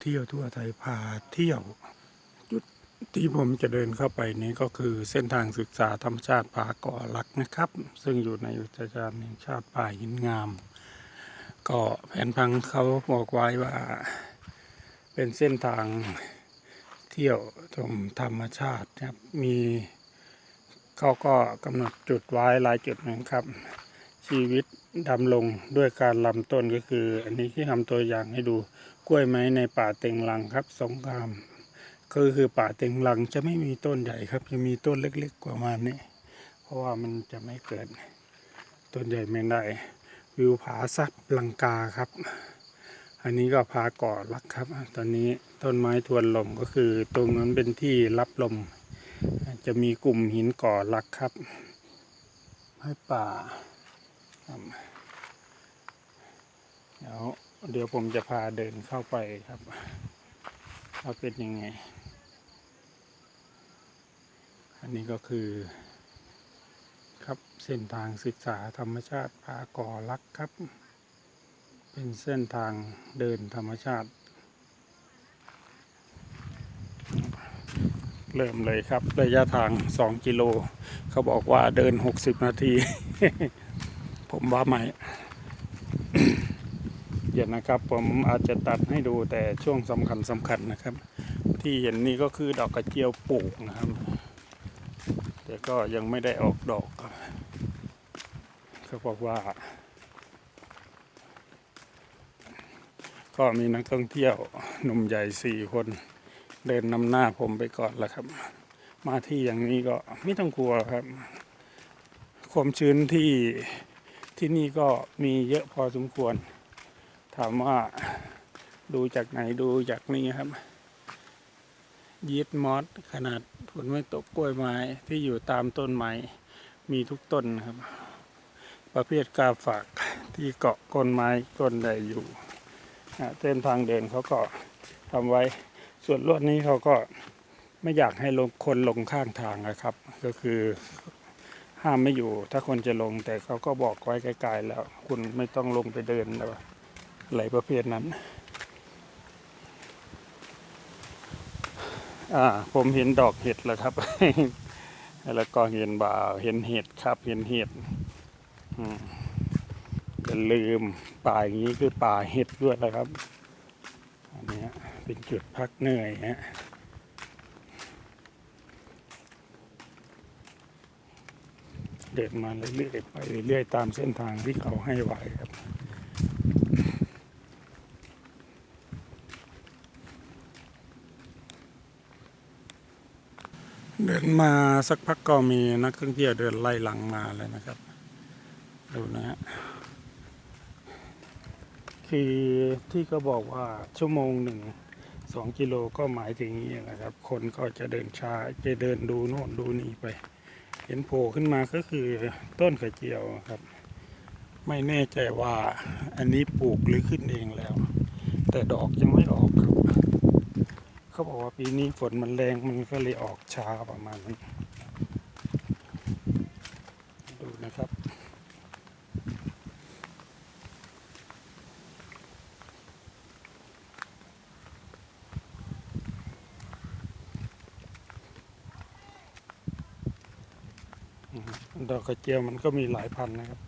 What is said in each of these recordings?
เที่ยวทั่วไทยพาเที่ยวจุดที่ผมจะเดินเข้าไปนี้ก็คือเส้นทางศึกษาธรรมชาติป่าก่อลักนะครับ ซึ่งอยู่ในอุทยานแห่งชาติป่าหินงาม ก็แผนพังเขาบอกไว้ว่า เป็นเส้นทางเที่ยวชมธรรมชาติครับมีเขาก็กำหนดจุดไว้หลายจุดนะครับ ชีวิตดำลงด้วยการลำต้นก็คือ อันนี้ที่ทำตัวอย่างให้ดู กล้วยไม้ในป่าเต็งลังครับ สงครามก็คือป่าเต็งลังจะไม่มีต้นใหญ่ครับ จะมีต้นเล็กๆกว่ามันนี้เพราะว่ามันจะไม่เกิด ต้นใหญ่ไม่ได้ วิวผาซับลังกาครับ อันนี้ก็ผาก่อลักครับ ตอนนี้ต้นไม้ทวนลมก็คือ ตรงนั้นเป็นที่รับลม จะมีกลุ่มหินก่อลักครับให้ป่าเดี๋ยว เดี๋ยวผมจะพาเดินเข้าไปครับว่าเป็นยังไง อันนี้ก็คือ ครับเส้นทางศึกษาธรรมชาติผาก่อลักครับ เป็นเส้นทางเดินธรรมชาติ เริ่มเลยครับ ระยะทาง 2 กิโล เขาบอกว่าเดิน 60 นาที ผมว่าไม่ เดี๋ยวนะครับ ผมอาจจะตัดให้ดูแต่ช่วงสำคัญสำคัญนะครับ ที่เห็นนี่ก็คือดอกกระเจียวปลูกนะครับ แต่ก็ยังไม่ได้ออกดอกเขาบอกว่า ก็มีนักท่องเที่ยวหนุ่มใหญ่สี่คนเดินนำหน้าผมไปก่อนแล้วครับ มาที่อย่างนี้ก็ไม่ต้องกลัวครับ ความชื้นที่ที่นี่ก็มีเยอะพอสมควร ถามว่าดูจากไหนดูจากนี่ครับยีดมอสขนาดฝนไม่ตกกล้วยไม้ที่อยู่ตามต้นไม้มีทุกต้นครับ ประเภทกาฝากที่เกาะก้นไม้ต้นใดอยู่เส้นทางเดินเขาก็ทำไว้ ส่วนลวดนี้เขาก็ไม่อยากให้ลงคนลงข้างทางนะครับ ก็คือห้ามไม่อยู่ ถ้าคนจะลงแต่เขาก็บอกไว้ไกลๆแล้ว คุณไม่ต้องลงไปเดินแล้ว อะไรประเภทนั้น อ่า ผมเห็นดอกเห็ดแล้วครับ แล้วก็เห็นบ่าเห็นเห็ดครับ เห็นเห็ดอืมอย่าลืมป่าอย่างนี้คือป่าเห็ดด้วยนะครับ อันนี้เป็นจุดพักเหนื่อยฮะเดินมาเรื่อยๆไปเรื่อยๆตามเส้นทางที่เขาให้ไว้ครับ เดินมาสักพักก็มีนักท่องเที่ยวเดินไล่หลังมาเลยนะครับ ดูนะฮะคือที่ก็บอกว่าชั่วโมงหนึ่งสองกิโลก็หมายถึงนี้นะครับ คนก็จะเดินช้าจะเดินดูโน่นดูนี่ไป เห็นโผล่ขึ้นมาก็คือต้นกระเจียวครับ ไม่แน่ใจว่าอันนี้ปลูกหรือขึ้นเองแล้ว แต่ดอกยังไม่ออกครับ เขาบอกว่าปีนี้ฝนมันแรงมันก็เลยออกช้าประมาณนั้น ดูนะครับดอกกระเจียวมันก็มีหลายพันนะครับ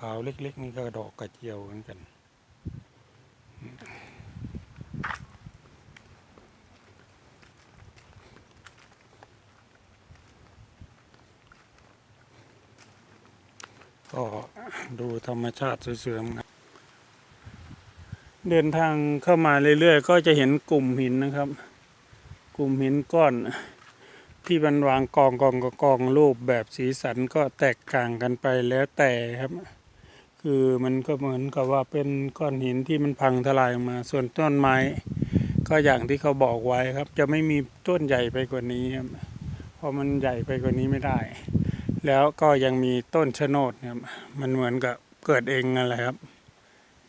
ขาวๆเล็กๆนี่ก็ดอกกระเจียวเหมือนกัน ก็ดูธรรมชาติสวยๆนะเดินทางเข้ามาเรื่อยๆ ก็จะเห็นกลุ่มหินนะครับ กลุ่มหินก้อน ที่มันวางกองกองกองกองรูปแบบสีสันก็แตกต่างกันไปแล้วแต่ครับ คือมันก็เหมือนกับว่าเป็นก้อนหินที่มันพังทลายออกมา ส่วนต้นไม้ ก็อย่างที่เขาบอกไว้ครับ จะไม่มีต้นใหญ่ไปกว่านี้ครับเพราะมันใหญ่ไปกว่านี้ไม่ได้ แล้วก็ยังมีต้นชะโนดครับ มันเหมือนกับเกิดเองนั่นแหละครับ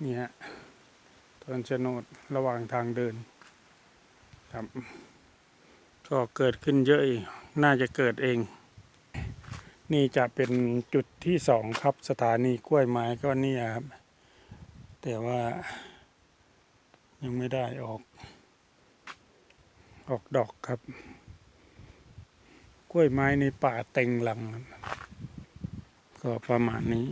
เนี่ยต้นชะโนดระหว่างทางเดินครับก็เกิดขึ้นเยอะอน่าจะเกิดเอง นี่จะเป็นจุดที่สองครับสถานีกล้วยไม้ก็นี่ครับ แต่ว่ายังไม่ได้ออก ออกดอกครับ ล้วยไม้ในป่าเต็งหลัง ก็ประมาณนี้